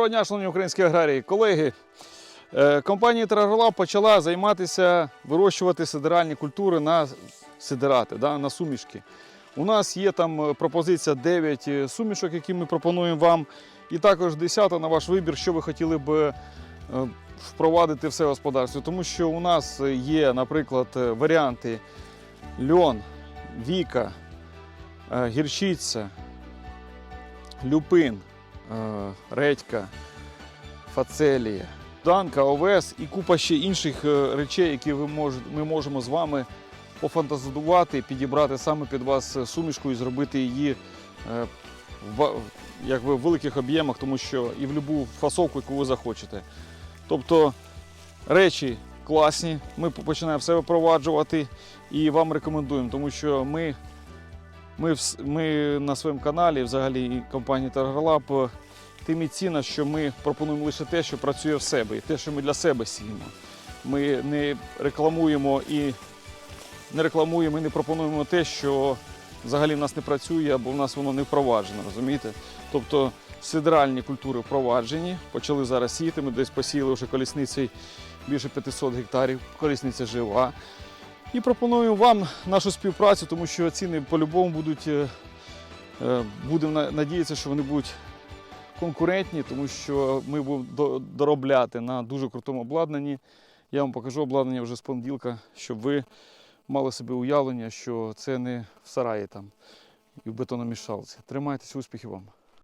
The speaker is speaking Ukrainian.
Доброго дня, шановні українські аграрії. Колеги, е, компанія Трагролаб почала займатися вирощувати сидеральні культури на сидерати, на сумішки. У нас є там е, пропозиція 9 е, сумішок, які ми пропонуємо вам, і також 10 на ваш вибір, що ви хотіли б впровадити все господарство. Тому що у нас є, наприклад, варіанти льон, віка, гірчиця, люпин, редька, фацелія, данка, овес і купа ще інших е, речей, які ми можемо з вами пофантазувати, підібрати саме під вас сумішку і зробити її е, в, якби, великих об'ємах, тому що і в будь-яку фасовку, яку ви захочете. Тобто речі класні, ми починаємо все випроваджувати і вам рекомендуємо, тому що ми ми, ми на своєму каналі, взагалі і компанії Таргролаб, е, тим і ціна, що ми пропонуємо лише те, що працює в себе, і те, що ми для себе сіємо. Ми не рекламуємо і не рекламуємо і не пропонуємо те, що взагалі в нас не працює або в нас воно не впроваджено, розумієте? Тобто сидральні культури впроваджені, почали зараз сіяти, ми десь посіяли вже колісниці більше 500 гектарів, колісниця жива. І пропонуємо вам нашу співпрацю, тому що ціни по-любому будуть, е, е, будемо на- надіятися, що вони будуть конкурентні, тому що ми будемо доробляти на дуже крутому обладнанні. Я вам покажу обладнання вже з понеділка, щоб ви мали собі уявлення, що це не в сараї там і в бетономішалці. Тримайтеся, успіхів вам!